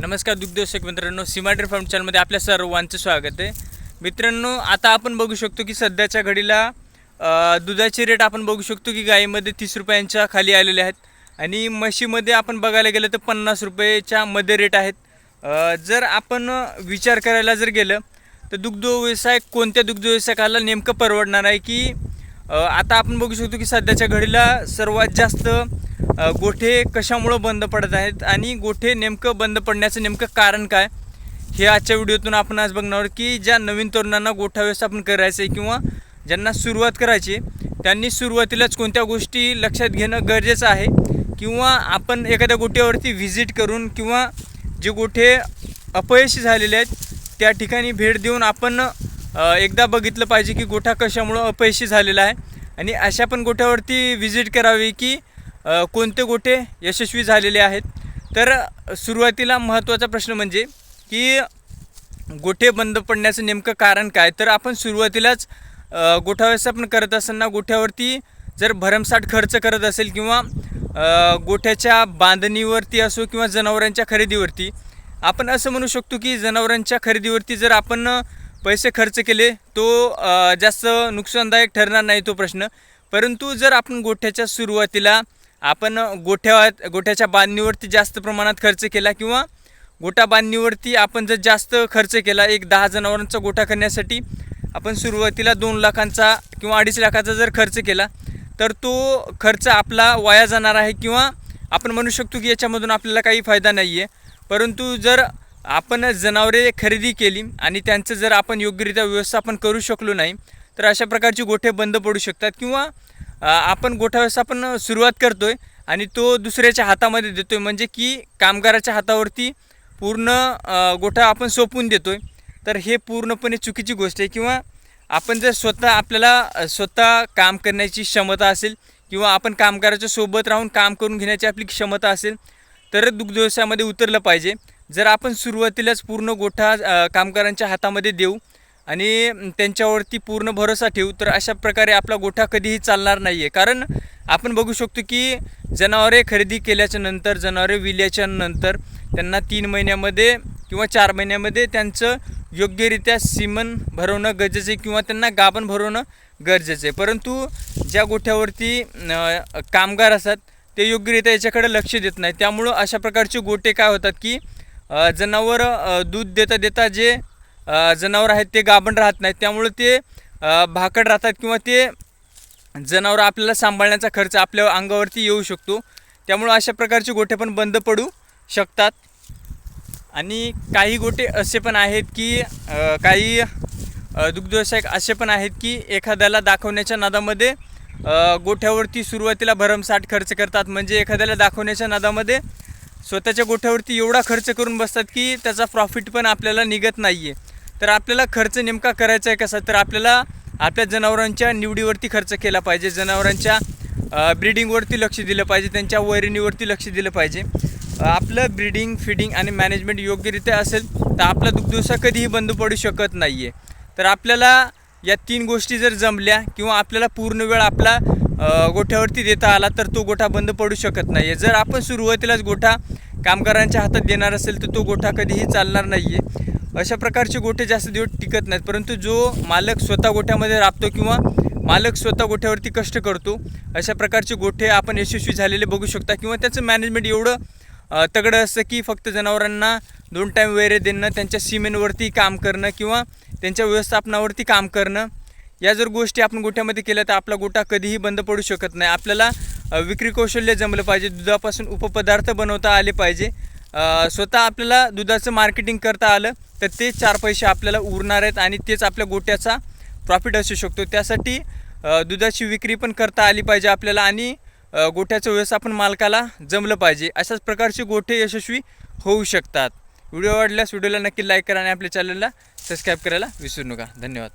नमस्कार दुग्धोषक मित्रांनो सिमाटेर फार्म चॅनलमध्ये आपल्या सर्वांचं स्वागत आहे. मित्रांनो आता आपण बघू शकतो की सध्याच्या घडीला दुधाचे रेट आपण बघू शकतो की गाईमध्ये तीस रुपयांच्या खाली आलेले आहेत. आणि म्हशीमध्ये आपण बघायला गेलं तर पन्नास रुपयेच्या मध्ये रेट आहेत. जर आपण विचार करायला जर गेलं तर दुग्ध व्यवसाय कोणत्या दुग्ध व्यवसायकाला नेमकं परवडणार आहे की आता आपण बघू शकतो की सध्याच्या घडीला सर्वात जास्त गोठे कशामुळं बंद पडत आहेत आणि गोठे नेमकं बंद पडण्याचं नेमकं कारण काय? हे आजच्या व्हिडिओतून आपण आज बघणार आहोत की ज्या नवीन तरुणांना गोठा व्यवस्थापन करायचं आहे किंवा ज्यांना सुरुवात करायची त्यांनी सुरुवातीलाच कोणत्या गोष्टी लक्षात घेणं गरजेचं आहे? किंवा आपण एखाद्या गोठ्यावरती व्हिजिट करून किंवा जे गोठे अपयशी झालेले आहेत त्या ठिकाणी भेट देऊन आपण एकदा बघितलं पाहिजे की गोठा कशामुळं अपयशी झालेला आहे. आणि अशा पण गोठ्यावरती व्हिजिट करावी की कोणते गोठे यशस्वी झालेले आहेत? तर सुरुवातीला महत्त्वाचा प्रश्न म्हणजे की गोठे बंद पडण्याचं नेमकं कारण काय? तर आपण सुरुवातीलाच गोठा व्यवस्थापन करत असताना गोठ्यावरती जर भरमसाठ खर्च करत असेल किंवा गोठ्याच्या बांधणीवरती असो किंवा जनावरांच्या खरेदीवरती आपण असं म्हणू शकतो की जनावरांच्या खरेदीवरती जर आपण पैसे खर्च केले तो जास्त नुकसानदायक ठरणार नाही तो प्रश्न. परंतु जर आपण गोठ्याच्या सुरुवातीला आपण गोठ्या गोठ्याच्या बांधणीवरती जास्त प्रमाणात खर्च केला किंवा गोठा बांधणीवरती आपण जर जास्त खर्च केला एक दहा जनावरांचा गोठा करण्यासाठी आपण सुरुवातीला दोन लाखांचा किंवा अडीच लाखाचा जर खर्च केला तर तो खर्च आपला वाया जाणार आहे किंवा आपण म्हणू शकतो की याच्यामधून आपल्याला काही फायदा नाही आहे परंतु जर आपण जनावरे खरेदी केली आणि त्यांचं जर आपण योग्यरित्या व्यवस्थापन करू शकलो नाही तर अशा प्रकारची गोठे बंद पडू शकतात किंवा आपण गोठा व्यवस्थापन सुरुवात करतोय आणि तो दुसऱ्याच्या हातामध्ये देतोय. म्हणजे की कामगाराच्या हातावरती पूर्ण गोठा आपण सोपून देतोय. तर हे पूर्णपणे चुकीची गोष्ट आहे किंवा आपण जर स्वतः आपल्याला स्वतः काम करण्याची क्षमता असेल किंवा आपण कामगाराच्या सोबत राहून काम करून घेण्याची आपली क्षमता असेल तर दुग्धव्यवसायामध्ये उतरलं पाहिजे. जर आपण सुरुवातीलाच पूर्ण गोठा कामगारांच्या हातामध्ये देऊ आणि त्यांच्यावरती पूर्ण भरोसा ठेवू तर अशा प्रकारे आपला गोठा कधीही चालणार नाही आहे कारण आपण बघू शकतो की जनावरे खरेदी केल्याच्यानंतर जनावरे विल्याच्या नंतर त्यांना तीन महिन्यामध्ये किंवा चार महिन्यामध्ये त्यांचं योग्यरित्या सीमन भरवणं गरजेचं आहे किंवा त्यांना गाभण भरवणं गरजेचं आहे. परंतु ज्या गोठ्यावरती कामगार असतात ते योग्यरित्या याच्याकडे लक्ष देत नाही त्यामुळं अशा प्रकारचे गोटे काय होतात की जनावर दूध देता देता जे जनावर आहेत ते गाभण राहत नाहीत. त्यामुळं ते भाकड राहतात किंवा ते जनावरं आपल्याला सांभाळण्याचा खर्च आपल्या अंगावरती येऊ शकतो. त्यामुळं अशा प्रकारचे गोठे पण बंद पडू शकतात. आणि काही गोटे असे पण आहेत की काही अ, दुग्धव्यवसाय असे पण आहेत की एखाद्याला दाखवण्याच्या नादामध्ये गोठ्यावरती सुरुवातीला भरमसाठ खर्च करतात. म्हणजे एखाद्याला दाखवण्याच्या नादामध्ये स्वतःच्या गोठ्यावरती एवढा खर्च करून बसतात की त्याचा प्रॉफिट पण आपल्याला निघत नाही आहे तर आपल्याला खर्च नेमका करायचा आहे कसा? तर आपल्याला आपल्या जनावरांच्या निवडीवरती खर्च केला पाहिजे. जनावरांच्या ब्रिडिंगवरती लक्ष दिलं पाहिजे. त्यांच्या वैरणीवरती लक्ष दिलं पाहिजे. आपलं ब्रीडिंग फिडिंग आणि मॅनेजमेंट योग्यरित्या असेल तर आपला दुग्धव्यवसाय कधीही बंद पडू शकत नाही आहे तर आपल्याला या तीन गोष्टी जर जमल्या किंवा आपल्याला पूर्ण वेळ आपला गोठ्यावरती देता आला तर तो गोठा बंद पडू शकत नाही आहे जर आपण सुरुवातीलाच गोठा कामगारांच्या हातात देणार असेल तर तो गोठा कधीही चालणार नाही आहे अशा प्रकारचे गोठे जास्त दिवस टिकत नाहीत. परंतु जो मालक स्वतः गोठ्यामध्ये राबतो किंवा मालक स्वतः गोठ्यावरती कष्ट करतो अशा प्रकारचे गोठे आपण यशस्वी झालेले बघू शकता किंवा त्याचं मॅनेजमेंट एवढं तगडं असतं की फक्त जनावरांना दोन टाईम वैरे देणं त्यांच्या सिमेंटवरती काम करणं किंवा त्यांच्या व्यवस्थापनावरती काम करणं या जर गोष्टी आपण गोठ्यामध्ये केल्या तर आपला गोठा कधीही बंद पडू शकत नाही. आपल्याला विक्री कौशल्य जमलं पाहिजे. दुधापासून उपपदार्थ बनवता आले पाहिजे. स्वतः आपल्याला दुधाचं मार्केटिंग करता आलं तर ते चार पैसे आपल्याला उरणार आहेत आणि तेच आपल्या गोट्याचा प्रॉफिट असू शकतो. त्यासाठी दुधाची विक्री पण करता आली पाहिजे आपल्याला आणि गोठ्याचं व्यवस्थापन मालकाला जमलं पाहिजे. अशाच प्रकारचे गोठे यशस्वी होऊ शकतात. व्हिडिओ आवडल्यास व्हिडिओला नक्की लाईक करा आणि आपल्या चॅनलला सबस्क्राईब करायला विसरू नका. धन्यवाद.